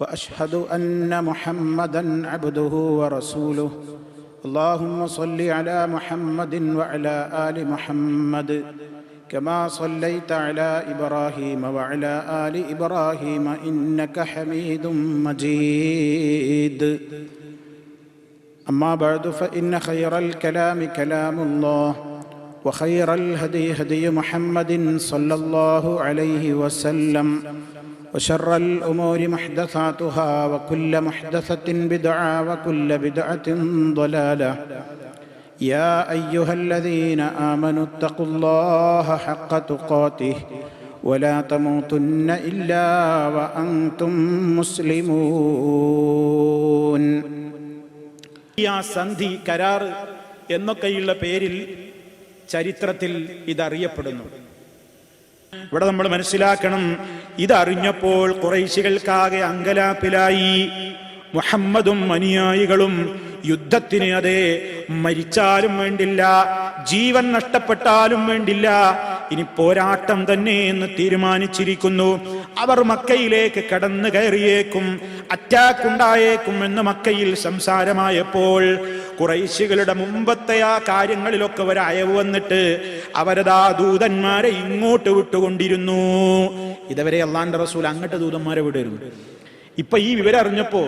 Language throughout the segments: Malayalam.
وأشهد أن محمدا عبده ورسوله. اللهم صل على محمد وعلى آل محمد كما صليت على إبراهيم وعلى آل إبراهيم إنك حميد مجيد. أما بعد فإن خير الكلام كلام الله وخير الهدي هدي محمد صلى الله عليه وسلم. وشر الامور محدثاتها وكل محدثه بدعه وكل بدعه ضلاله يا ايها الذين امنوا اتقوا الله حق تقاته ولا تموتن الا وانتم مسلمون ആ സന്ധി കരാർ എന്നൊക്കെയുള്ള പേരിൽ ചരിത്രത്തിൽ ഇതറിയപ്പെടുന്നു ഇവിടെ നമ്മൾ മനസ്സിലാക്കണം ഇതറിഞ്ഞപ്പോൾ കുറേശികൾക്കാകെ അങ്കലാപ്പിലായി. മുഹമ്മദും അനുയായികളും യുദ്ധത്തിന് അതെ മരിച്ചാലും വേണ്ടില്ല ജീവൻ നഷ്ടപ്പെട്ടാലും വേണ്ടില്ല. ഇനി പോരാട്ടം തന്നെ എന്ന് തീരുമാനിച്ചിരിക്കുന്നു. അവർ മക്കയിലേക്ക് കടന്നു കയറിയേക്കും അറ്റാക്ക് ഉണ്ടായേക്കും എന്ന് മക്കയിൽ സംസാരമായപ്പോൾ കുറൈശികളുടെ മുമ്പത്തെ ആ കാര്യങ്ങളിലൊക്കെ ഒരു അയവ് വന്നിട്ട് അവരതാ ദൂതന്മാരെ ഇങ്ങോട്ട് വിട്ടുകൊണ്ടിരുന്നു. ഇതുവരെ അള്ളാന്റെ റസൂൽ അങ്ങോട്ട് ദൂതന്മാരെ വിടരുന്നു ഇപ്പൊ ഈ വിവരം അറിഞ്ഞപ്പോ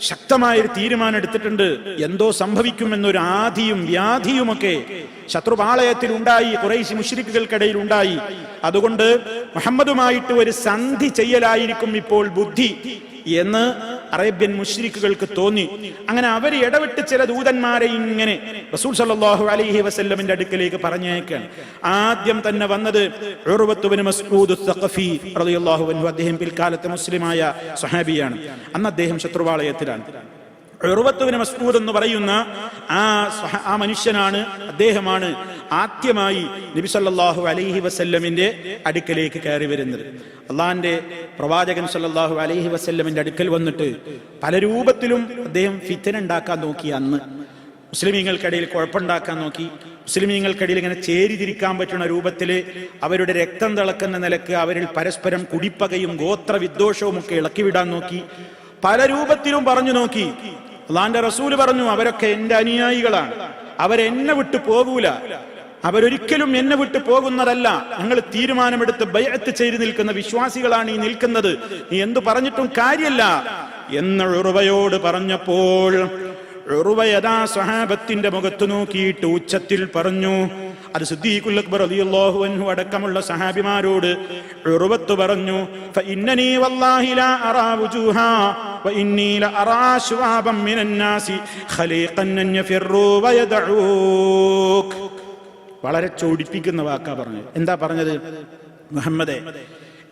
ശക്തമായൊരു തീരുമാനം എടുത്തിട്ടുണ്ട് എന്തോ സംഭവിക്കുമെന്നൊരു ആധിയും വ്യാധിയുമൊക്കെ ശത്രുപാളയത്തിൽ ഉണ്ടായി കുറേശ് മുഷ്രിക്കുകൾക്കിടയിൽ ഉണ്ടായി അതുകൊണ്ട് മുഹമ്മദുമായിട്ട് ഒരു സന്ധി ചെയ്യലായിരിക്കും ഇപ്പോൾ ബുദ്ധി. എന്ന് അറേബ്യൻ മുഷ്രിക്കുകൾക്ക് തോന്നി. അങ്ങനെ അവർ ഇടവിട്ട് ചില ദൂതന്മാരെ ഇങ്ങനെ റസൂൽ സല്ലാഹു അലൈഹി വസല്ലമിന്റെ അടുക്കലേക്ക് പറഞ്ഞേക്കാണ്. ആദ്യം തന്നെ വന്നത് അദ്ദേഹം പിൽക്കാലത്തെ മുസ്ലിമായ സഹാബിയാണ് അന്ന് അദ്ദേഹം ശത്രുവാളയത്തിലാണ്. ഉറുവത്തുവിന് മസ്മൂദ് എന്ന് പറയുന്ന ആ ആ മനുഷ്യനാണ് അദ്ദേഹമാണ് ആദ്യമായി നബി സല്ലാഹു അലൈഹി വസല്ലമിന്റെ അടുക്കലേക്ക് കയറി വരുന്നത്. അള്ളാന്റെ പ്രവാചകൻ സല്ലാഹു അലൈഹി വസല്ലമിന്റെ അടുക്കൽ വന്നിട്ട് പല രൂപത്തിലും അദ്ദേഹം ഫിത്തന ഉണ്ടാക്കാൻ നോക്കി അന്ന്. മുസ്ലിമീങ്ങൾക്കിടയിൽ കുഴപ്പമുണ്ടാക്കാൻ നോക്കി. മുസ്ലിമീങ്ങൾക്കിടയിൽ ഇങ്ങനെ ചേരിതിരിക്കാൻ പറ്റുന്ന രൂപത്തിൽ അവരുടെ രക്തം തിളക്കുന്ന നിലയ്ക്ക് അവരിൽ പരസ്പരം കുടിപ്പകയും ഗോത്ര വിദ്വേഷവും ഒക്കെ ഇളക്കിവിടാൻ നോക്കി. പല രൂപത്തിലും പറഞ്ഞു നോക്കി. അള്ളാന്റെ റസൂൽ പറഞ്ഞു അവരൊക്കെ എന്റെ അനുയായികളാണ്. അവരെന്നെ വിട്ടു പോകൂല. അവരൊരിക്കലും എന്നെ വിട്ടു പോകുന്നതല്ല. ഞങ്ങൾ തീരുമാനമെടുത്ത് ബയത്ത് ചെയ്ത് നിൽക്കുന്ന വിശ്വാസികളാണ് ഈ നിൽക്കുന്നത്. നീ എന്തു പറഞ്ഞിട്ടും കാര്യമല്ല എന്ന് ഉറുവയോട് പറഞ്ഞപ്പോൾ ഉറുവയതാ യഥാ സ്വഹാബത്തിന്റെ മുഖത്ത് നോക്കിയിട്ട് ഉച്ചത്തിൽ പറഞ്ഞു അത് സിദ്ദീഖുൽ അക്ബർ റളിയല്ലാഹു അൻഹു അടക്കമുള്ള സഹാബിമാരോട് ഉറുവത്ത് പറഞ്ഞു ഫഇന്നനി വല്ലാഹി ലാ അറാ വുജൂഹാ വഇന്നി അറാ ശുവാബൻ മിനൻ നാസി ഖലീഖൻ യഫിറു വയദഊക്. വളരെ ചോടിപ്പിക്കുന്ന വാക്കാ പറഞ്ഞു എന്താ പറഞ്ഞത്? മുഹമ്മദേ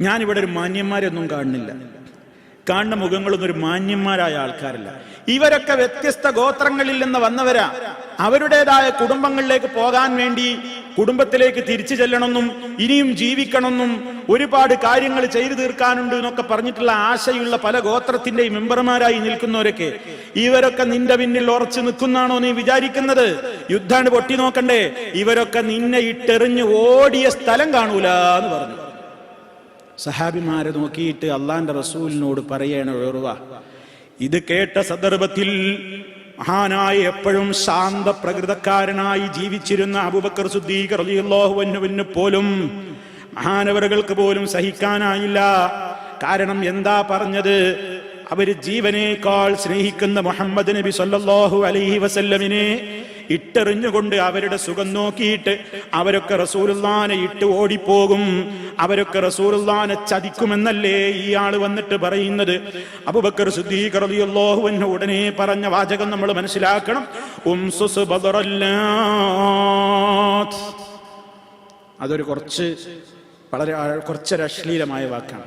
ഞാൻ ഇവിടെ ഒരു മാന്യന്മാരൊന്നും കാണുന്നില്ല. കാണുന്ന മുഖങ്ങളൊന്നും ഒരു മാന്യന്മാരായ ആൾക്കാരല്ല. ഇവരൊക്കെ വ്യത്യസ്ത ഗോത്രങ്ങളിൽ നിന്ന് വന്നവരാ. അവരുടേതായ കുടുംബങ്ങളിലേക്ക് പോകാൻ വേണ്ടി കുടുംബത്തിലേക്ക് തിരിച്ചു ചെല്ലണമെന്നും ഇനിയും ജീവിക്കണമെന്നും ഒരുപാട് കാര്യങ്ങൾ ചെയ്തു തീർക്കാനുണ്ട് എന്നൊക്കെ പറഞ്ഞിട്ടുള്ള ആശയുള്ള പല ഗോത്രത്തിന്റെയും മെമ്പർമാരായി നിൽക്കുന്നവരൊക്കെ. ഇവരൊക്കെ നിന്റെ പിന്നിൽ ഉറച്ചു നിൽക്കുന്നാണോ നീ വിചാരിക്കുന്നത്? യുദ്ധാണ് പൊട്ടി നോക്കണ്ടേ? ഇവരൊക്കെ നിന്നെ ഇട്ടെറിഞ്ഞ് ഓടിയ സ്ഥലം കാണൂല എന്ന് പറഞ്ഞു. സഹാബിമാരെ നോക്കിയിട്ട് അള്ളാന്റെ റസൂലിനോട് പറയണ ഉയർവ ഇത് കേട്ട സന്ദർഭത്തിൽ മഹാനായി എപ്പോഴും ശാന്ത പ്രകൃതക്കാരനായി ജീവിച്ചിരുന്ന അബുബക്കർ സുദ്ദീഖ് റളിയല്ലാഹു അൻഹുവിന് പോലും മഹാനവറുകൾക്ക് പോലും സഹിക്കാനായില്ല. കാരണം എന്താ പറഞ്ഞത്? അവർ ജീവനേക്കാൾ സ്നേഹിക്കുന്ന മുഹമ്മദ് നബി സല്ലാഹു അലൈഹി വസല്ലമിനെ ഇട്ടെറിഞ്ഞുകൊണ്ട് അവരുടെ സുഖം നോക്കിയിട്ട് അവരൊക്കെ റസൂലുള്ളാനെ ഇട്ട് ഓടിപ്പോകും. അവരൊക്കെ റസൂലുള്ളാനെ ചതിക്കുമെന്നല്ലേ ഈ ആൾ വന്നിട്ട് പറയുന്നത്? അബൂബക്കർ റളിയല്ലാഹു അൻഹു ഉടനെ പറഞ്ഞ വാചകം നമ്മൾ മനസ്സിലാക്കണം. ഉംസുസ് ബദറല്ലാത്ത്. അതൊരു കുറച്ച് വളരെ കുറച്ചൊരു അശ്ലീലമായ വാക്കാണ്.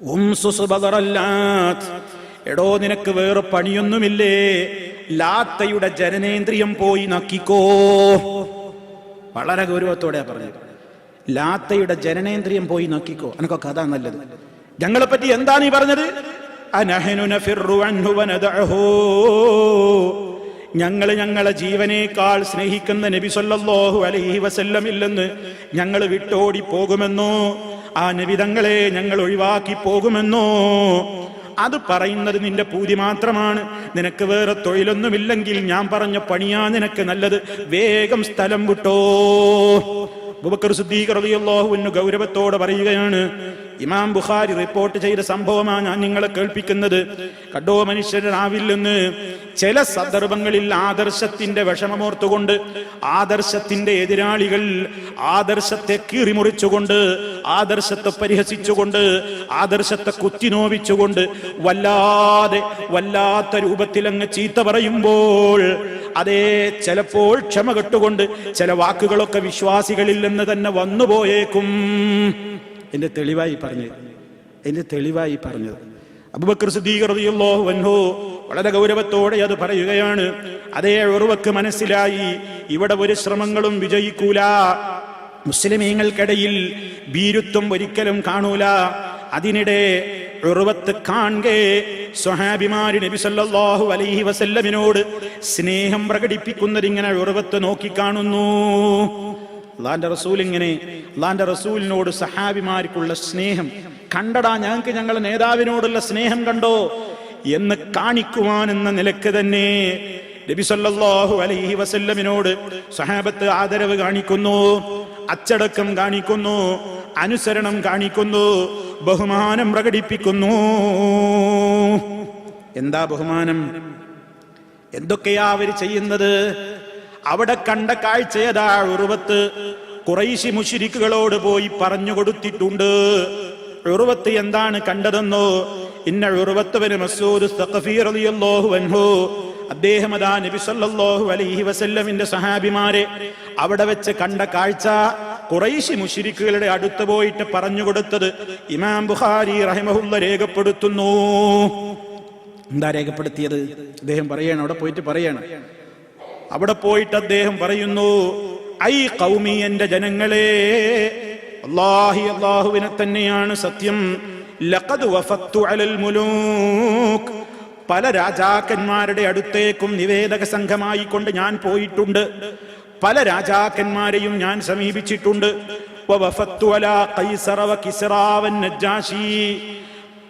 ഉംസുസ് ബദറല്ലാത്ത്. എടോ നിനക്ക് വേറെ പണിയൊന്നുമില്ലേ? ലാത്തയുടെ ജനനേന്ദ്രിയം പോയി നക്കിക്കോ. വളരെ ഗൗരവത്തോടെ പറഞ്ഞത്. ലാത്തയുടെ ജനനേന്ദ്രിയം പോയി നക്കിക്കോ. എനക്കൊക്കെ അതാ നല്ലത്. ഞങ്ങളെ പറ്റി എന്താണ് ഈ പറഞ്ഞത്. ഞങ്ങൾ ഞങ്ങളെ ജീവനേക്കാൾ സ്നേഹിക്കുന്ന നബി സല്ലല്ലാഹു അലൈഹി വസല്ലമില്ലെന്ന് ഞങ്ങൾ വിട്ടോടി പോകുമെന്നോ ആ നബിതങ്ങളെ ഞങ്ങൾ ഒഴിവാക്കി പോകുമെന്നോ അത് പറയുന്നത് നിന്റെ പൂതി മാത്രമാണ്. നിനക്ക് വേറെ തൊഴിലൊന്നുമില്ലെങ്കിൽ ഞാൻ പറഞ്ഞ പണിയാ നിനക്ക് നല്ലത്. വേഗം സ്ഥലം വിട്ടോ. ബുബക്കർ സിദ്ദീഖ് റളിയല്ലാഹു അൻഹു ഗൗരവത്തോടെ പറയുകയാണ് ഇമാം ബുഖാരി റിപ്പോർട്ട് ചെയ്ത സംഭവമാണ് ഞാൻ നിങ്ങളെ കേൾപ്പിക്കുന്നത്. കണ്ടോ മനുഷ്യരാവില്ലെന്ന് ചില സന്ദർഭങ്ങളിൽ ആദർശത്തിന്റെ വിഷമമോർത്തുകൊണ്ട് ആദർശത്തിന്റെ എതിരാളികൾ ആദർശത്തെ കീറിമുറിച്ചുകൊണ്ട് ആദർശത്തെ പരിഹസിച്ചുകൊണ്ട് ആദർശത്തെ കുത്തിനോവിച്ചുകൊണ്ട് വല്ലാതെ വല്ലാത്ത രൂപത്തിൽ അങ്ങ് ചീത്ത പറയുമ്പോൾ അതേ ചിലപ്പോൾ ക്ഷമ കെട്ടുകൊണ്ട് ചില വാക്കുകളൊക്കെ വിശ്വാസികളിൽ നിന്ന് തന്നെ വന്നുപോയേക്കും. എന്റെ തെളിവായി പറഞ്ഞത്. എന്റെ തെളിവായി പറഞ്ഞത്. അബുബക്കർ അൻഹു വളരെ ഗൗരവത്തോടെ അത് പറയുകയാണ്. അതേ ഉറവക്ക് മനസ്സിലായി. ഇവിടെ ഒരു ശ്രമങ്ങളും വിജയിക്കൂല. മുസ്ലിമീങ്ങൾക്കിടയിൽ ഭീരുത്വം ഒരിക്കലും കാണൂല. അതിനിടെ ഉറവത്ത് കാണെ സ്വഹാബിമാര് നബി സല്ലല്ലാഹു അലൈഹി വസല്ലമിനോട് സ്നേഹം പ്രകടിപ്പിക്കുന്നതിങ്ങനെ ഉറവത്ത് നോക്കി കാണുന്നു. അള്ളാന്റെ റസൂൽ ഇങ്ങനെ അള്ളാന്റെ റസൂലിനോട് സഹാബിമാർക്കുള്ള സ്നേഹം. കണ്ടടാ ഞങ്ങൾക്ക് ഞങ്ങളുടെ നേതാവിനോടുള്ള സ്നേഹം കണ്ടോ? എന്ന് കാണിക്കുവാൻ എന്ന നിലയ്ക്ക് തന്നെ നബി സല്ലല്ലാഹു അലൈഹി വസല്ലമിനോട് സഹാബത്ത് ആദരവ് കാണിക്കുന്നു അച്ചടക്കം കാണിക്കുന്നു അനുസരണം കാണിക്കുന്നു ബഹുമാനം പ്രകടിപ്പിക്കുന്നു. എന്താ ബഹുമാനം? എന്തൊക്കെയാ അവർ ചെയ്യുന്നത്? അവിടെ കണ്ട കാഴ്ചയതാ ഉറുവത്ത് കുറൈശി മുഷിരിക്കുകളോട് പോയി പറഞ്ഞു കൊടുത്തിട്ടുണ്ട്. ഉറുവത്ത് എന്താണ് കണ്ടതെന്നോ? ഇന്ന ഉറുവത്തുവന് മസൂദ് അൻഹു അദ്ദേഹം അതാ നബി സല്ലല്ലാഹു അലൈഹി വസല്ലമിന്റെ സഹാബിമാരെ അവിടെ വെച്ച് കണ്ട കാഴ്ച കുറൈശി മുഷിരിക്കുകളുടെ അടുത്ത് പോയിട്ട് പറഞ്ഞു കൊടുത്തത് ഇമാം ബുഖാരി റഹിമഹുല്ല രേഖപ്പെടുത്തുന്നു. എന്താ രേഖപ്പെടുത്തിയത്? അദ്ദേഹം പറയാണ് അവിടെ പോയിട്ട് പറയാണ്. അവിടെ പോയിട്ട് അദ്ദേഹം പറയുന്നു ഐ കൗമി എന്റെ ജനങ്ങളെ അള്ളാഹി അള്ളാഹുവിനെ തന്നെയാണ് സത്യം. ലഖദ് വഫത്തു അലൽ മുലൂക് പല രാജാക്കന്മാരുടെ അടുത്തേക്കും നിവേദക സംഘമായി കൊണ്ട് ഞാൻ പോയിട്ടുണ്ട്. പല രാജാക്കന്മാരെയും ഞാൻ സമീപിച്ചിട്ടുണ്ട്.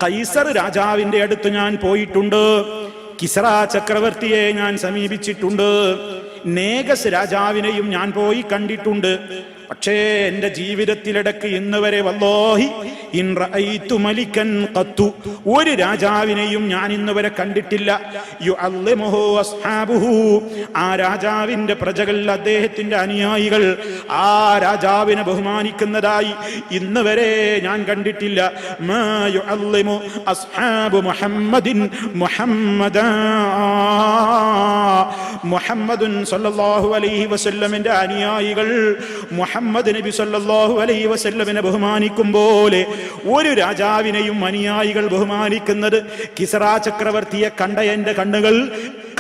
കൈസർ രാജാവിന്റെ അടുത്ത് ഞാൻ പോയിട്ടുണ്ട്. കിസ്ര ചക്രവർത്തിയെ ഞാൻ സമീപിച്ചിട്ടുണ്ട്. നേഗസ് രാജാവിനെയും ഞാൻ പോയി കണ്ടിട്ടുണ്ട്. പക്ഷേ എന്റെ ജീവിതത്തിലിടക്ക് ഇന്ന് വരെ വല്ലോഹി മലിക്കൻ ഖത്തു. ഒരു രാജാവിനെയും ഞാൻ ഇന്ന് വരെ കണ്ടിട്ടില്ല. ആ രാജാവിന്റെ പ്രജകൾ അദ്ദേഹത്തിന്റെ അനുയായികൾ ആ രാജാവിനെ ബഹുമാനിക്കുന്നതായി ഇന്ന് വരെ ഞാൻ കണ്ടിട്ടില്ല. മുഹമ്മദിൻ മുഹമ്മദ. മുഹമ്മദുൻ സല്ലല്ലാഹു അലൈഹി വസല്ലമിന്റെ അനുയായികൾ മുഹമ്മദ് നബി സല്ലാഹു അലൈ വസല്ലമിനെ ബഹുമാനിക്കും പോലെ ഒരു രാജാവിനെയും അനുയായികൾ ബഹുമാനിക്കുന്നത് കിസറ ചക്രവർത്തിയെ കണ്ട എന്റെ കണ്ണുകൾ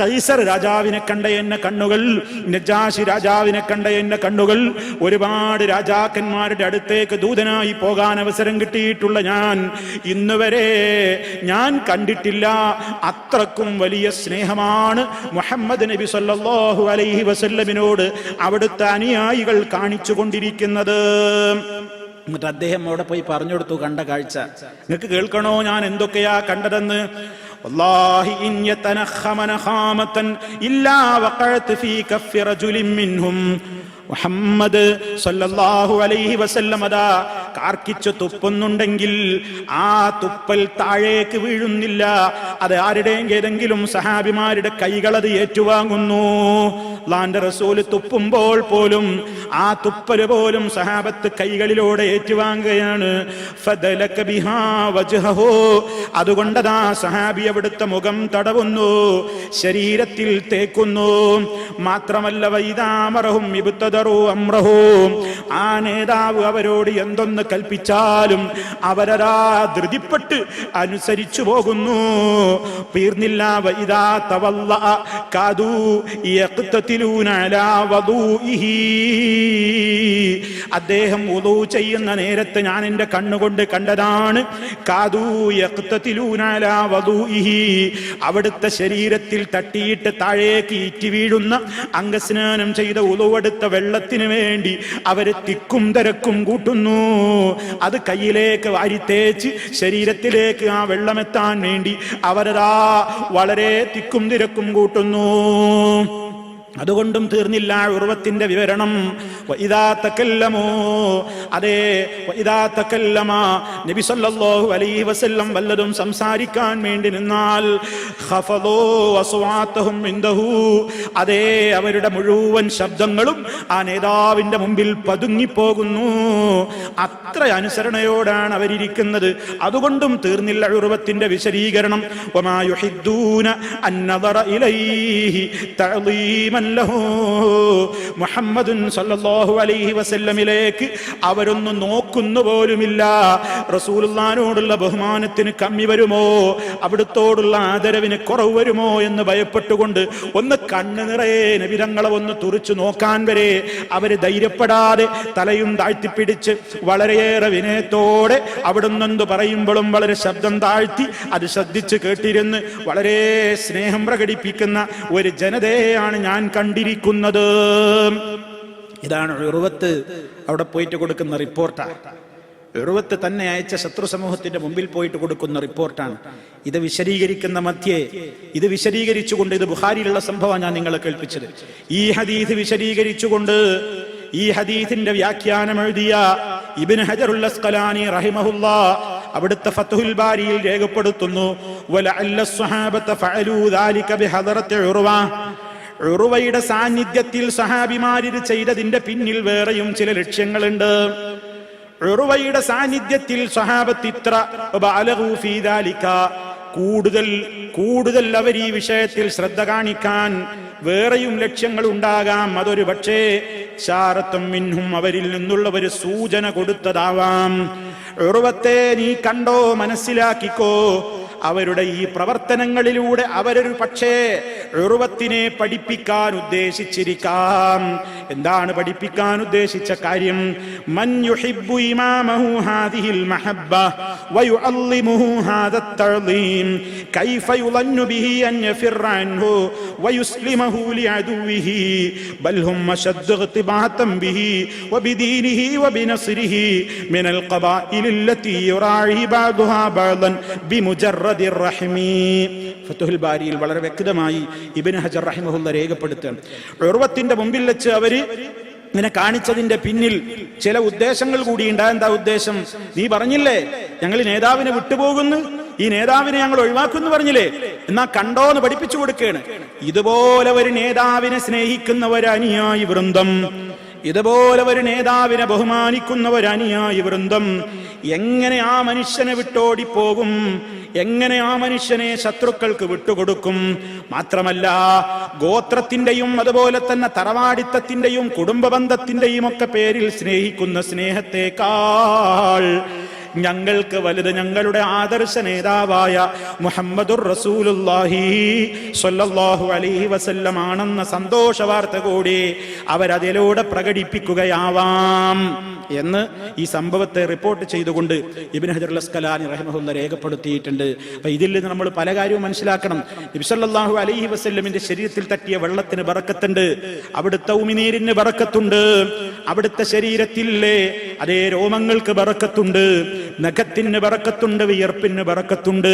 കൈസർ രാജാവിനെ കണ്ട എന്നെ കണ്ണുകൾ നജാശി രാജാവിനെ കണ്ട എന്നെ കണ്ണുകൾ. ഒരുപാട് രാജാക്കന്മാരുടെ അടുത്തേക്ക് ദൂതനായി പോകാൻ അവസരം കിട്ടിയിട്ടുള്ള ഞാൻ ഇന്നുവരെ ഞാൻ കണ്ടിട്ടില്ല. അത്രക്കും വലിയ സ്നേഹമാണ് മുഹമ്മദ് നബി സല്ലാഹു അലൈഹി വസല്ലമിനോട് അവിടുത്തെ അനുയായികൾ കാണിച്ചു കൊണ്ടിരിക്കുന്നത്. എന്നിട്ട് അദ്ദേഹം അവിടെ പോയി പറഞ്ഞു കൊടുത്തു കണ്ട കാഴ്ച. നിങ്ങൾക്ക് കേൾക്കണോ? ഞാൻ എന്തൊക്കെയാ കണ്ടതെന്ന്? മുഹമ്മദ് സല്ലല്ലാഹു അലൈഹി വസല്ലമ കാർക്കിച്ചു തുപ്പുന്നുണ്ടെങ്കിൽ ആ തുപ്പൽ താഴേക്ക് വീഴുന്നില്ല. അത് ആരുടെയും ഏതെങ്കിലും സഹാബിമാരുടെ കൈകൾ അത് ഏറ്റുവാങ്ങുന്നു. ലാന്റെ റസൂൽ തുപ്പുമ്പോൾ പോലും ആ തുപ്പൽ പോലും സഹാബത്ത് കൈകളിലൂടെ ഏറ്റുവാങ്ങുകയാണ്. അതുകൊണ്ടതാ സഹാബി അവിടുത്തെ മുഖം തടവുന്നു ശരീരത്തിൽ തേക്കുന്നു. മാത്രമല്ല വൈതാമറഹും ആ നേതാവ് അവരോട് എന്തൊന്ന് കൽപ്പിച്ചാലും അവരരാ ധൃതിപ്പെട്ട് അനുസരിച്ചു പോകുന്നു. തീർന്നില്ല വൈദാ തവല്ല കാതു അദ്ദേഹം ഉദൂ ചെയ്യുന്ന നേരത്തെ ഞാൻ എന്റെ കണ്ണുകൊണ്ട് കണ്ടതാണ്. കാതു അവിടുത്തെ ശരീരത്തിൽ തട്ടിയിട്ട് താഴേക്ക് ഈറ്റി വീഴുന്ന അംഗസ്നാനം ചെയ്ത ഉളവെടുത്ത വെള്ളത്തിന് വേണ്ടി അവർ തിക്കും തിരക്കും കൂട്ടുന്നു. അത് കയ്യിലേക്ക് വാരിത്തേച്ച് ശരീരത്തിലേക്ക് ആ വെള്ളമെത്താൻ വേണ്ടി അവരതാ വളരെ തിക്കും തിരക്കും കൂട്ടുന്നു. അതുകൊണ്ടും തീർന്നില്ല ഉർവത്തിന്റെ വിവരണം. അതെ നബി സല്ലല്ലാഹു അലൈഹി വസല്ലം വല്ലതും സംസാരിക്കാൻ വേണ്ടി നിന്നാൽ അതെ അവരുടെ മുഴുവൻ ശബ്ദങ്ങളും ആ നേതാവിന്റെ മുമ്പിൽ പതുങ്ങിപ്പോകുന്നു. അത്ര അനുസരണയോടാണ് അവരിയ്ക്കുന്നത് അതുകൊണ്ടും തീർന്നില്ല ഉർവത്തിന്റെ വിശദീകരണം. വമാ യുഹിദ്ദൂന അന്നദറ ഇലൈഹി തഅളീമൻ ലഹു മുഹമ്മദുൻ സല്ലല്ലാഹു അലൈഹി വസല്ലമിലേക്ക് അവരൊന്നും നോക്കുന്നു പോലുമില്ല. റസൂലുള്ളാനോടുള്ള ബഹുമാനത്തിന് കമ്മി വരുമോ? അവിടുത്തോടുള്ള ആദരവിന് കുറവ് വരുമോ എന്ന് ഭയപ്പെട്ടുകൊണ്ട് ഒന്ന് കണ്ണു നിറയെ നബിരങ്ങളെ ഒന്ന് തുറിച്ചു നോക്കാൻ വരെ അവർ ധൈര്യപ്പെടാതെ തലയും താഴ്ത്തിപ്പിടിച്ച് വളരെയേറെ വിനയത്തോടെ അവിടുന്ന് എന്ത് പറയുമ്പോഴും വളരെ ശബ്ദം താഴ്ത്തി അത് ശ്രദ്ധിച്ച് കേട്ടിരുന്ന് വളരെ സ്നേഹം പ്രകടിപ്പിക്കുന്ന ഒരു ജനതയെയാണ് ഞാൻ കണ്ടിരിക്കുന്നത്. ഇതാണ് ഉറുവത്ത് അവിടെ പോയിട്ട് കൊടുക്കുന്ന റിപ്പോർട്ടാണ് ഉറുവത്ത് തന്നെ അയച്ച ശത്രു സമൂഹത്തിന്റെ മുമ്പിൽ പോയിട്ട് കൊടുക്കുന്ന റിപ്പോർട്ടാണ്. ഇത് വിശദീകരിക്കുന്ന മധ്യേ ഇത് വിശദീകരിച്ചുകൊണ്ട് ഇത് ബുഹാരിയിലുള്ള സംഭവം ഞാൻ നിങ്ങളെ കേൾപ്പിച്ചത്. ഈ ഹദീസ് വിശദീകരിച്ചുകൊണ്ട് ഈ ഹദീസിന്റെ വ്യാഖ്യാനം എഴുതിയ ഇബിൻ ഹജറുൽ അസ്കലാനി റഹിമഹുല്ല അവിടുത്തെ ഫത്തുഹുൽ ബാരിയിൽ രേഖപ്പെടുത്തുന്നു ഉറുവയുടെ സാന്നിധ്യത്തിൽ സഹാബിമാരിത് ചെയ്തതിന്റെ പിന്നിൽ വേറെയും ചില ലക്ഷ്യങ്ങളുണ്ട്. ഉറുവയുടെ സാന്നിധ്യത്തിൽ സഹാബത്തിത്ര കൂടുതൽ കൂടുതൽ അവർ ഈ വിഷയത്തിൽ ശ്രദ്ധ കാണിക്കാൻ വേറെയും ലക്ഷ്യങ്ങൾ ഉണ്ടാകാം അതൊരു പക്ഷേ ശാരത്തും മിന്നും അവരിൽ നിന്നുള്ള ഒരു സൂചന കൊടുത്തതാവാം. ഉറുവത്തെ നീ കണ്ടോ മനസ്സിലാക്കിക്കോ. അവരുടെ ഈ പ്രവർത്തനങ്ങളിലൂടെ അവരൊരു പക്ഷേ ഉറുവത്തിനെ പഠിപ്പിക്കാൻ ഉദ്ദേശിച്ചിരിക്കാം. എന്താണ് പഠിപ്പിക്കാൻ ഉദ്ദേശിച്ച കാര്യം? മൻ യുഹിബ്ബു ഇമാമഹു ഹാദിഹിൽ മഹബ്ബ വയുഅല്ലിമുഹു കൈഫ ബിഹി അൻ വയുസ്ലിമഹു ബൽ ബിഹി വബിദീനിഹി വബിനസ്രിഹി മിനൽ ബിമുജറ ഫത്തുഹുൽ ബാരിയിൽ വളരെ വ്യക്തമായി ഇബിൻ ഹജർ റഹിമഹുല്ല രേഖപ്പെടുത്തുകയാണ് ഉർവത്തിന്റെ മുമ്പിൽ വെച്ച് അവർ ഇങ്ങനെ കാണിച്ചതിന്റെ പിന്നിൽ ചില ഉദ്ദേശങ്ങൾ കൂടി എന്താ ഉദ്ദേശം? നീ പറഞ്ഞില്ലേ ഞങ്ങൾ നേതാവിനെ വിട്ടുപോകുന്നു ഈ നേതാവിനെ ഞങ്ങൾ ഒഴിവാക്കുന്നു പറഞ്ഞില്ലേ? എന്നാ കണ്ടോന്ന് പഠിപ്പിച്ചു കൊടുക്കുകയാണ്. ഇതുപോലെ ഒരു നേതാവിനെ സ്നേഹിക്കുന്ന ഒരു അനുയായി വൃന്ദം. ഇതുപോലെ ഒരു നേതാവിനെ ബഹുമാനിക്കുന്ന ഒരു അനുയായി വൃന്ദം. എങ്ങനെ ആ മനുഷ്യനെ വിട്ടോടിപ്പോകും? എങ്ങനെ ആ മനുഷ്യനെ ശത്രുക്കൾക്ക് വിട്ടുകൊടുക്കും? മാത്രമല്ല ഗോത്രത്തിന്റെയും അതുപോലെ തന്നെ തറവാടിത്തത്തിന്റെയും കുടുംബ ബന്ധത്തിന്റെയും ഒക്കെ പേരിൽ സ്നേഹിക്കുന്ന സ്നേഹത്തെക്കാൾ ഞങ്ങൾക്ക് വലുത് ഞങ്ങളുടെ ആദർശ നേതാവായ മുഹമ്മദുർ റസൂലുല്ലാഹി സ്വല്ലല്ലാഹു അലൈഹി വസല്ലം ആണെന്ന സന്തോഷ വാർത്ത കൂടി അവരതിലൂടെ പ്രകടിപ്പിക്കുകയാവാം. എന്ന് ഈ സംഭവത്തെ റിപ്പോർട്ട് ചെയ്തുകൊണ്ട് ഇബിൻ ഹജർ അസ്കലാനി റഹ്മുല്ല രേഖപ്പെടുത്തിയിട്ടുണ്ട്. അപ്പൊ ഇതിൽ നിന്ന് നമ്മൾ പല കാര്യവും മനസ്സിലാക്കണം. നബിസല്ലാഹു അലൈഹി വസ്ല്ലമിന്റെ ശരീരത്തിൽ തട്ടിയ വെള്ളത്തിന് ബറക്കത്തുണ്ട്. അവിടുത്തെ ഉമിനീരിന് ബറക്കത്തുണ്ട്. അവിടുത്തെ ശരീരത്തിലെ അതേ രോമങ്ങൾക്ക് ബറക്കത്തുണ്ട്. നഖത്തിന് പറക്കത്തുണ്ട് വിയർപ്പിന് പറക്കത്തുണ്ട്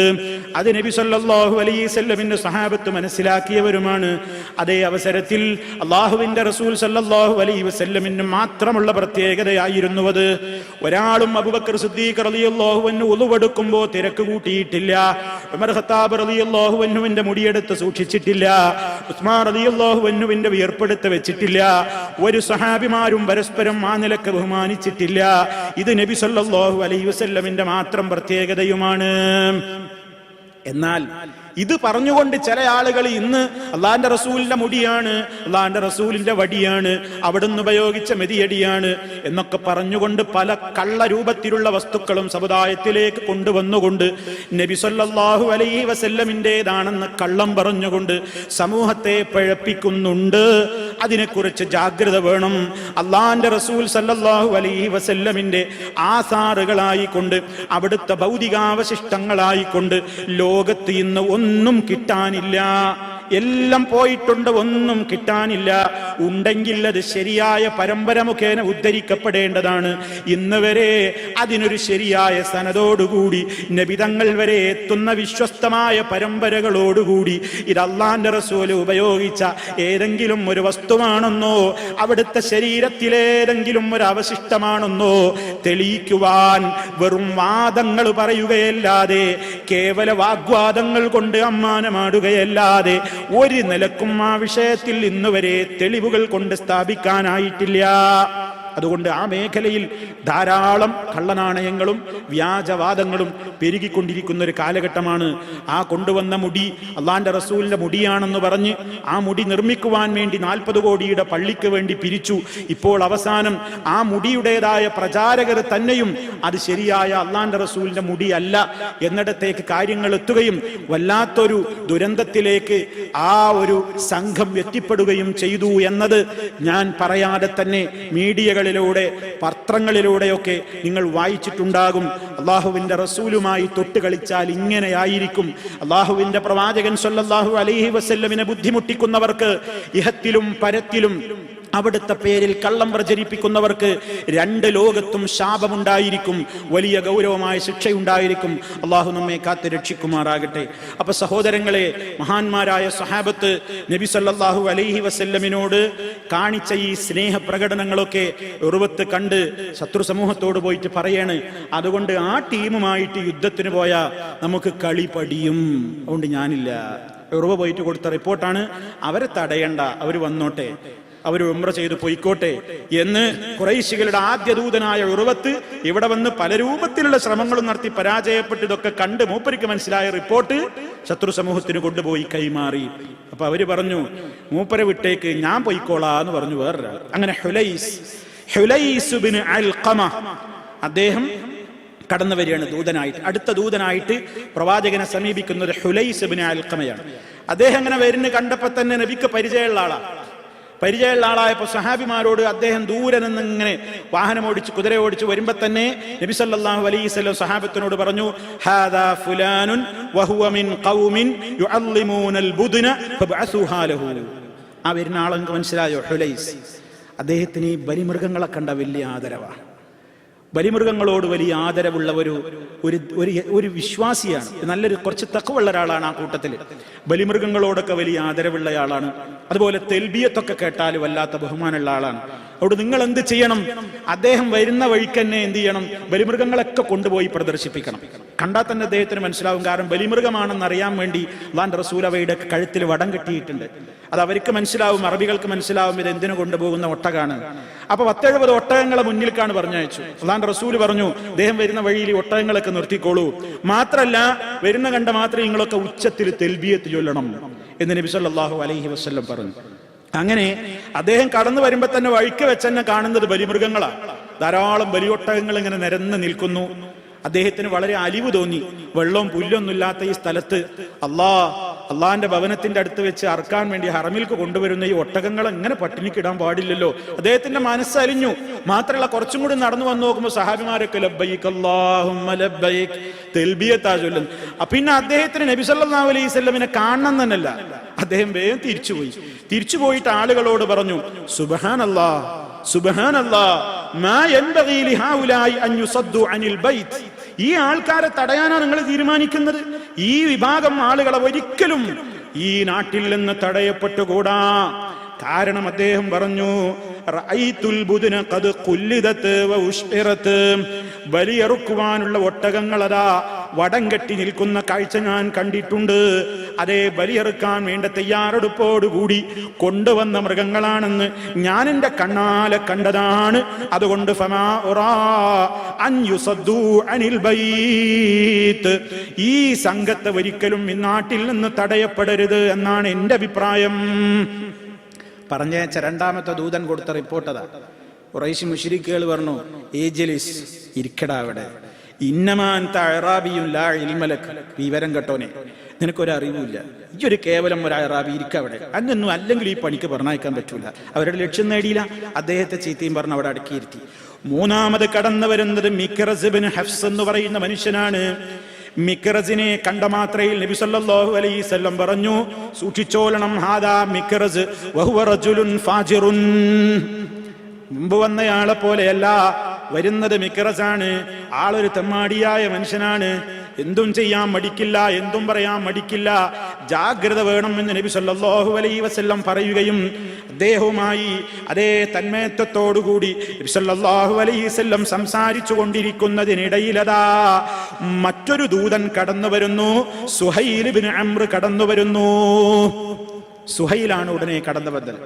അത് നബി സല്ലാഹു അലൈഹി വസല്ലമിന്റെ സഹാബത്ത് മനസ്സിലാക്കിയവരുമാണ്. അതേ അവസരത്തിൽ അള്ളാഹുവിന്റെ റസൂൽ സല്ലാഹു അലൈ വസല്ലമിന് മാത്രമുള്ള പ്രത്യേകതയായിരുന്നു അത്. ഒരാളും അബുബക്കർ സിദ്ദീഖ് റളിയല്ലാഹു അൻഹു ഉളുവെടുക്കുമ്പോൾ തിരക്ക് കൂട്ടിയിട്ടില്ല. ഉമർ ഖത്താബ് റളിയല്ലാഹു അൻഹുവിന്റെ മുടിയെടുത്ത് സൂക്ഷിച്ചിട്ടില്ല. ഉസ്മാൻ റളിയല്ലാഹു അൻഹുവിന്റെ വിയർപ്പെടുത്ത് വെച്ചിട്ടില്ല. ഒരു സഹാബിമാരും പരസ്പരം ആ നിലയ്ക്ക് ബഹുമാനിച്ചിട്ടില്ല. ഇത് നബി സല്ലാഹു അലൈ അലൈഹി വസല്ലമിന്റെ മാത്രം പ്രത്യേകതയുമാണ്. എന്നാൽ ഇത് പറഞ്ഞുകൊണ്ട് ചില ആളുകൾ ഇന്ന് അള്ളാന്റെ റസൂലിന്റെ മുടിയാണ് അള്ളാന്റെ റസൂലിന്റെ വടിയാണ് അവിടുന്ന് ഉപയോഗിച്ച മെതിയടിയാണ് എന്നൊക്കെ പറഞ്ഞുകൊണ്ട് പല കള്ള രൂപത്തിലുള്ള വസ്തുക്കളും സമുദായത്തിലേക്ക് കൊണ്ടുവന്നുകൊണ്ട് നബി സല്ലല്ലാഹു അലൈഹി വസല്ലമിന്റെതാണെന്ന് കള്ളം പറഞ്ഞുകൊണ്ട് സമൂഹത്തെ പഴപ്പിക്കുന്നുണ്ട്. അതിനെക്കുറിച്ച് ജാഗ്രത വേണം. അള്ളാന്റെ റസൂൽ സല്ലാഹു അലൈഹി വസല്ലമിന്റെ ആസാറുകളായിക്കൊണ്ട് അവിടുത്തെ ഭൗതികാവശിഷ്ടങ്ങളായിക്കൊണ്ട് ലോകത്ത് ഇന്ന് ഒന്നും കിട്ടാനില്ല. എല്ലാം പോയിട്ടുണ്ട് ഒന്നും കിട്ടാനില്ല. ഉണ്ടെങ്കിൽ അത് ശരിയായ പരമ്പര മുഖേന ഉദ്ധരിക്കപ്പെടേണ്ടതാണ്. ഇന്ന് വരെ അതിനൊരു ശരിയായ സനതോടുകൂടി നബിതങ്ങൾ വരെ എത്തുന്ന വിശ്വസ്തമായ പരമ്പരകളോടുകൂടി ഇത് അള്ളാന്റെ റസൂൽ ഉപയോഗിച്ച ഏതെങ്കിലും ഒരു വസ്തുവാണെന്നോ അവിടുത്തെ ശരീരത്തിലേതെങ്കിലും ഒരു അവശിഷ്ടമാണെന്നോ തെളിയിക്കുവാൻ വെറും വാദങ്ങൾ പറയുകയല്ലാതെ കേവല വാഗ്വാദങ്ങൾ കൊണ്ട് അമ്മാനമാടുകയല്ലാതെ ഒരു നിലക്കും ആ വിഷയത്തിൽ ഇന്നുവരെ തെളിവുകൾ കൊണ്ട് സ്ഥാപിക്കാനായിട്ടില്ല. അതുകൊണ്ട് ആ മേഖലയിൽ ധാരാളം കള്ളനാണയങ്ങളും വ്യാജവാദങ്ങളും പെരുകിക്കൊണ്ടിരിക്കുന്ന ഒരു കാലഘട്ടമാണ്. ആ കൊണ്ടുവന്ന മുടി അള്ളാന്റെ റസൂലിന്റെ മുടിയാണെന്ന് പറഞ്ഞ് ആ മുടി നിർമ്മിക്കുവാൻ വേണ്ടി നാൽപ്പത് കോടിയുടെ പള്ളിക്ക് വേണ്ടി പിരിച്ചു. ഇപ്പോൾ അവസാനം ആ മുടിയുടേതായ പ്രചാരകർ തന്നെയും അത് ശരിയായ അള്ളാന്റെ റസൂലിന്റെ മുടിയല്ല എന്നിടത്തേക്ക് കാര്യങ്ങൾ എത്തുകയും വല്ലാത്തൊരു ദുരന്തത്തിലേക്ക് ആ ഒരു സംഘം എത്തിപ്പെടുകയും ചെയ്തു എന്നത് ഞാൻ പറയാതെ തന്നെ മീഡിയകളിലൂടെ പത്രങ്ങളിലൂടെയൊക്കെ നിങ്ങൾ വായിച്ചിട്ടുണ്ടാകും. അള്ളാഹുവിന്റെ റസൂലുമായി തൊട്ട് കളിച്ചാൽ ഇങ്ങനെയായിരിക്കും. അള്ളാഹുവിന്റെ പ്രവാചകൻ സൊല്ലാഹു അലൈഹി വസ്ല്ലമിനെ ബുദ്ധിമുട്ടിക്കുന്നവർക്ക് ഇഹത്തിലും പരത്തിലും അവിടുത്തെ പേരിൽ കള്ളം പ്രചരിപ്പിക്കുന്നവർക്ക് രണ്ട് ലോകത്തും ശാപമുണ്ടായിരിക്കും. വലിയ ഗൗരവമായ ശിക്ഷയുണ്ടായിരിക്കും. അള്ളാഹു നമ്മെ കാത്ത് രക്ഷിക്കുമാറാകട്ടെ. അപ്പൊ സഹോദരങ്ങളെ മഹാന്മാരായ സഹാബത്ത് നബി സല്ലാഹു അലൈഹി വസല്ലമിനോട് കാണിച്ച ഈ സ്നേഹ പ്രകടനങ്ങളൊക്കെ ഉറുവത്ത് കണ്ട് ശത്രു സമൂഹത്തോട് പോയിട്ട് പറയാണ് അതുകൊണ്ട് ആ ടീമുമായിട്ട് യുദ്ധത്തിന് പോയാൽ നമുക്ക് കളി പടിയും അതുകൊണ്ട് ഞാനില്ല. ഉറവ പോയിട്ട് കൊടുത്ത റിപ്പോർട്ടാണ് അവരെ തടയണ്ട അവർ വന്നോട്ടെ. അവർ ഉമ്ര ചെയ്ത് പൊയ്ക്കോട്ടെ. എന്ന് കുറൈശികളുടെ ആദ്യ ദൂതനായ ഉറവത്ത് ഇവിടെ വന്ന് പല രൂപത്തിലുള്ള ശ്രമങ്ങളും നടത്തി പരാജയപ്പെട്ട്. ഇതൊക്കെ കണ്ട് മൂപ്പരിക്ക് മനസ്സിലായ റിപ്പോർട്ട് ശത്രു സമൂഹത്തിന് കൊണ്ടുപോയി കൈമാറി. അപ്പൊ അവർ പറഞ്ഞു മൂപ്പരെ വിട്ടേക്ക് ഞാൻ പൊയ്ക്കോളാ എന്ന് പറഞ്ഞു വേറൊരാൾ അങ്ങനെ ഹുലൈസ് ഹുലൈസ് അദ്ദേഹം കടന്നു വരികയാണ് ദൂതനായിട്ട്. അടുത്ത ദൂതനായിട്ട് പ്രവാചകനെ സമീപിക്കുന്നത് ഹുലൈസ് ബിൻ അൽഖമയാണ്. അദ്ദേഹം അങ്ങനെ വരുന്ന കണ്ടപ്പോ തന്നെ നബിക്ക് പരിചയമുള്ള ആളാണ് പരിചയമുള്ള ആളായപ്പോൾ സഹാബിമാരോട് അദ്ദേഹം ദൂരെ നിന്ന് ഇങ്ങനെ വാഹനം ഓടിച്ച് കുതിര ഓടിച്ച് വരുമ്പോ തന്നെ നബി സല്ലല്ലാഹു അലൈഹി വസല്ലം സഹാബത്തിനോട് പറഞ്ഞു ഹാദാ ഫുലാനുൻ വഹുവ മിൻ ഖൗമിൻ യുഅല്ലിമൂനൽ ബുദ്ന ഫബ്അസുഹാ ലഹു. ആ വരുന്ന ആളെങ്കിൽ മനസ്സിലായോ? ഹുലൈസ്. അദ്ദേഹത്തിന് ഈ ബലിമൃഗങ്ങളെ കണ്ട വലിയ ആദരവാണ് ബലിമൃഗങ്ങളോട് വലിയ ആദരവുള്ള ഒരു ഒരു ഒരു വിശ്വാസിയാണ്. നല്ലൊരു കുറച്ച് തക്കവുള്ള ഒരാളാണ് ആ കൂട്ടത്തിൽ ബലിമൃഗങ്ങളോടൊക്കെ വലിയ ആദരവുള്ള ആളാണ്. അതുപോലെ തെൽബിയത്തൊക്കെ കേട്ടാൽ വല്ലാത്ത ബഹുമാനമുള്ള ആളാണ്. അവിടെ നിങ്ങൾ എന്ത് ചെയ്യണം? അദ്ദേഹം വരുന്ന വഴിക്ക് തന്നെ എന്ത് ചെയ്യണം? ബലിമൃഗങ്ങളൊക്കെ കൊണ്ടുപോയി പ്രദർശിപ്പിക്കണം. കണ്ടാൽ തന്നെ അദ്ദേഹത്തിന് മനസ്സിലാവും. കാരണം ബലിമൃഗമാണെന്ന് അറിയാൻ വേണ്ടി റസൂൽ അവയുടെ കഴുത്തിൽ വടം കെട്ടിയിട്ടുണ്ട്. അത് അവർക്ക് മനസ്സിലാവും അറബികൾക്ക് മനസ്സിലാവും ഇത് എന്തിനു കൊണ്ടുപോകുന്ന ഒട്ടകാണ്. അപ്പൊ പത്തെഴുപത് ഒട്ടകങ്ങളെ മുന്നിൽക്കാണ് പറഞ്ഞയച്ചു. അള്ളാന്റെ റസൂൽ പറഞ്ഞു അദ്ദേഹം വരുന്ന വഴിയിൽ ഈ ഒട്ടകങ്ങളൊക്കെ നിർത്തിക്കോളൂ. മാത്രല്ല വരുന്ന കണ്ട മാത്രം നിങ്ങളൊക്കെ ഉച്ചത്തിൽ തെൽബിയത്ത് ചൊല്ലണം. എന്ന് നബി സല്ലല്ലാഹു അലൈഹി വസല്ലം പറഞ്ഞു. അങ്ങനെ അദ്ദേഹം കടന്നു വരുമ്പോ തന്നെ വഴിക്ക് വെച്ച് തന്നെ കാണുന്നത് ബലിമൃഗങ്ങളാണ് ധാരാളം ബലിയൊട്ടകങ്ങൾ ഇങ്ങനെ നിരന്ന് നിൽക്കുന്നു. അദ്ദേഹത്തിന് വളരെ അലിവ് തോന്നി. വെള്ളവും പുല്ലൊന്നുമില്ലാത്ത ഈ സ്ഥലത്ത് അള്ളാ അള്ളാന്റെ ഭവനത്തിന്റെ അടുത്ത് വെച്ച് അറക്കാൻ വേണ്ടി ഹറമിൽക്ക് കൊണ്ടുവരുന്ന ഈ ഒട്ടകങ്ങൾ എങ്ങനെ പട്ടിണിക്കിടാൻ പാടില്ലല്ലോ? അദ്ദേഹത്തിന്റെ മനസ്സലിഞ്ഞു മാത്രമല്ല കുറച്ചും കൂടി നടന്നു വന്നു നോക്കുമ്പോൾ സഹാബിമാരൊക്കെ ചൊല്ലുന്നു പിന്നെ അദ്ദേഹത്തിന് നബി സല്ലല്ലാഹു അലൈഹി കാണണം തന്നെയല്ല അദ്ദേഹം വേഗം തിരിച്ചുപോയി. തിരിച്ചുപോയിട്ട് ആളുകളോട് പറഞ്ഞു സുബഹാൻ അല്ലാ മാ യൻബഗീ അൻ അനിൽ ഈ ആൾക്കാരെ തടയാനാണ് നിങ്ങൾ തീരുമാനിക്കുന്നത്? ഈ വിഭാഗം ആളുകളെ ഒരിക്കലും ഈ നാട്ടിൽ നിന്ന് തടയപ്പെട്ടുകൂടാ. കാരണം അദ്ദേഹം പറഞ്ഞു ബലിയെറുക്കുവാനുള്ള ഒട്ടകങ്ങൾ അതാ വടം കെട്ടി നിൽക്കുന്ന കാഴ്ച ഞാൻ കണ്ടിട്ടുണ്ട്. അതേ ബലിയെറുക്കാൻ വേണ്ട തയ്യാറെടുപ്പോടുകൂടി കൊണ്ടുവന്ന മൃഗങ്ങളാണെന്ന് ഞാൻ എന്റെ കണ്ണാലെ കണ്ടതാണ്. അതുകൊണ്ട് അനിൽ ഈ സംഘത്തെ ഒരിക്കലും ഈ നാട്ടിൽ നിന്ന് തടയപ്പെടരുത് എന്നാണ് എന്റെ അഭിപ്രായം. പറഞ്ഞയച്ച രണ്ടാമത്തെ ദൂതൻ കൊടുത്ത റിപ്പോർട്ട് അതാ. കുറേശ്ശി മുഷിരിക്കുകൾ പറഞ്ഞു ഏജലിസ് ഇരിക്കടാ അവിടെ. ഇന്നമാൻ തഴറാബിയും ലാ ഇൽമലക്ക് വിവരം കെട്ടോനെ നിനക്കൊരറിവില്ല ഈ ഒരു കേവലം ഒരു അറാബി ഇരിക്ക അവിടെ. അങ്ങൊന്നും അല്ലെങ്കിൽ ഈ പണിക്ക് പറഞ്ഞയക്കാൻ പറ്റൂല. അവരുടെ ലക്ഷ്യം നേടിയില്ല. അദ്ദേഹത്തെ ചീത്തയും പറഞ്ഞ് അവിടെ അടക്കിയിരുത്തി. മൂന്നാമത് കടന്നു വരുന്നത് മിക്കറസിബിൻ ഹഫ്സ് എന്ന് പറയുന്ന മനുഷ്യനാണ്. മിക്റസിനെ കണ്ട മാത്രയിൽ നബി സല്ലല്ലാഹു അലൈഹി പറഞ്ഞു സൂക്ഷിച്ചോളണം ഹാദാ മിക്കറസ് വഹുവ റജുലുൻ ഫാജിറുൻ. മുമ്പ് വന്നയാളെ പോലെയല്ല വരുന്നത് മിക്കറസാണ് ആളൊരു തെമ്മാടിയായ മനുഷ്യനാണ് എന്തും ചെയ്യാൻ മടിക്കില്ല എന്തും പറയാൻ മടിക്കില്ല. ജാഗ്രത വേണം എന്ന് നബി സല്ലാഹു അലൈ വസല്ലം പറയുകയും അദ്ദേഹവുമായി അതേ തന്മയത്വത്തോടുകൂടി നബി സല്ലല്ലാഹു അലൈഹി വസല്ലം സംസാരിച്ചു കൊണ്ടിരിക്കുന്നതിനിടയിലതാ മറ്റൊരു ദൂതൻ കടന്നു വരുന്നു സുഹൈൽ അമ്ര കടന്നു വരുന്നു സുഹൈലാണ് ഉടനെ കടന്നു വന്നത്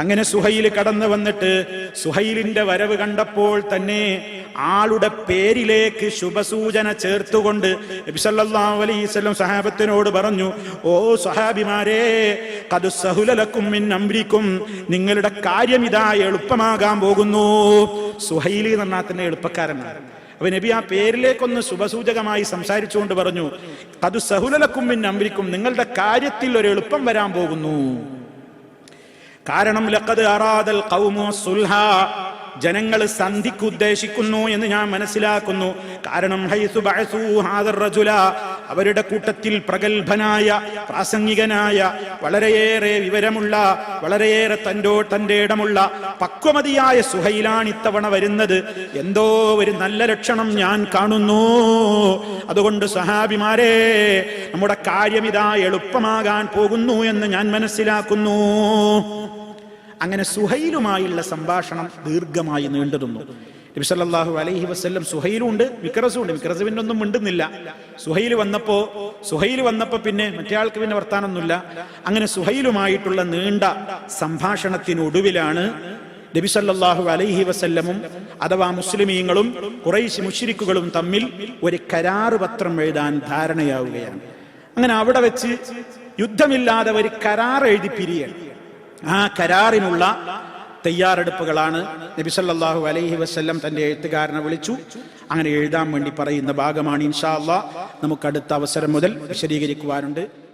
അങ്ങനെ സുഹൈൽ കടന്നു വന്നിട്ട് സുഹൈലിന്റെ വരവ് കണ്ടപ്പോൾ തന്നെ ആളുടെ പേരിലേക്ക് ശുഭസൂചന ചേർത്തുകൊണ്ട് നബി സല്ലല്ലാഹു അലൈഹി വസല്ലം സഹാബത്തിനോട് പറഞ്ഞു ഓ സഹാബിമാരെ ഖദ് സഹുലലക്കും മിൻ അംരിക്കും നിങ്ങളുടെ കാര്യം ഇതാ എളുപ്പമാകാൻ പോകുന്നു. സുഹൈലി എന്ന് തന്നെ എളുപ്പക്കാരനാണ്. അപ്പൊ നബി ആ പേരിലേക്കൊന്ന് ശുഭസൂചകമായി സംസാരിച്ചുകൊണ്ട് പറഞ്ഞു അത് സഹുലലക്കും മിൻ അംരിക്കും നിങ്ങളുടെ കാര്യത്തിൽ ഒരു എളുപ്പം വരാൻ പോകുന്നു. കാരണം ലക്കത് അറാദൽ ഖൗമു സുൽഹ ജനങ്ങൾ സന്ധിക്ക് ഉദ്ദേശിക്കുന്നു എന്ന് ഞാൻ മനസ്സിലാക്കുന്നു. കാരണം ഹൈസു അവരുടെ കൂട്ടത്തിൽ പ്രഗത്ഭനായ പ്രാസംഗികനായ വളരെയേറെ വിവരമുള്ള വളരെയേറെ തന്റെ തന്റെ ഇടമുള്ള പക്വമതിയായ സുഹൈലാണ് ഇത്തവണ വരുന്നത്. എന്തോ ഒരു നല്ല ലക്ഷണം ഞാൻ കാണുന്നു. അതുകൊണ്ട് സഹാബിമാരെ നമ്മുടെ കാര്യം ഇതാ എളുപ്പമാകാൻ പോകുന്നു എന്ന് ഞാൻ മനസ്സിലാക്കുന്നു. അങ്ങനെ സുഹൈലുമായുള്ള സംഭാഷണം ദീർഘമായി നീണ്ടുനിന്നു. നബി സല്ലല്ലാഹു അലൈഹി വസല്ലം സുഹൈലുണ്ട് വിക്രസും ഉണ്ട് പിന്നെ ഒന്നും മിണ്ടുന്നില്ല. സുഹൈൽ വന്നപ്പോ സുഹൈൽ വന്നപ്പോ പിന്നെ മറ്റേ ആൾക്ക് പിന്നെ വർത്താനൊന്നുമില്ല. അങ്ങനെ സുഹൈലുമായിട്ടുള്ള നീണ്ട സംഭാഷണത്തിനൊടുവിലാണ് നബി സല്ലല്ലാഹു അലൈഹി വസല്ലമും അഥവാ മുസ്ലിമീങ്ങളും കുറേശ് മുഷിരിക്കുകളും തമ്മിൽ ഒരു കരാറ് പത്രം എഴുതാൻ ധാരണയാവുകയാണ്. അങ്ങനെ അവിടെ വെച്ച് യുദ്ധമില്ലാതെ ഒരു കരാർ എഴുതി പിരിയാണ്. ആ കരാറിനുള്ള തയ്യാറെടുപ്പുകളാണ്. നബിസല്ലാഹു അലൈഹി വസല്ലം തന്റെ എഴുത്തുകാരനെ വിളിച്ചു. അങ്ങനെ എഴുതാൻ വേണ്ടി പറയുന്ന ഭാഗമാണ് ഇൻഷാ അള്ളാഹ് നമുക്ക് അടുത്ത അവസരം മുതൽ വിശദീകരിക്കുവാനുണ്ട്.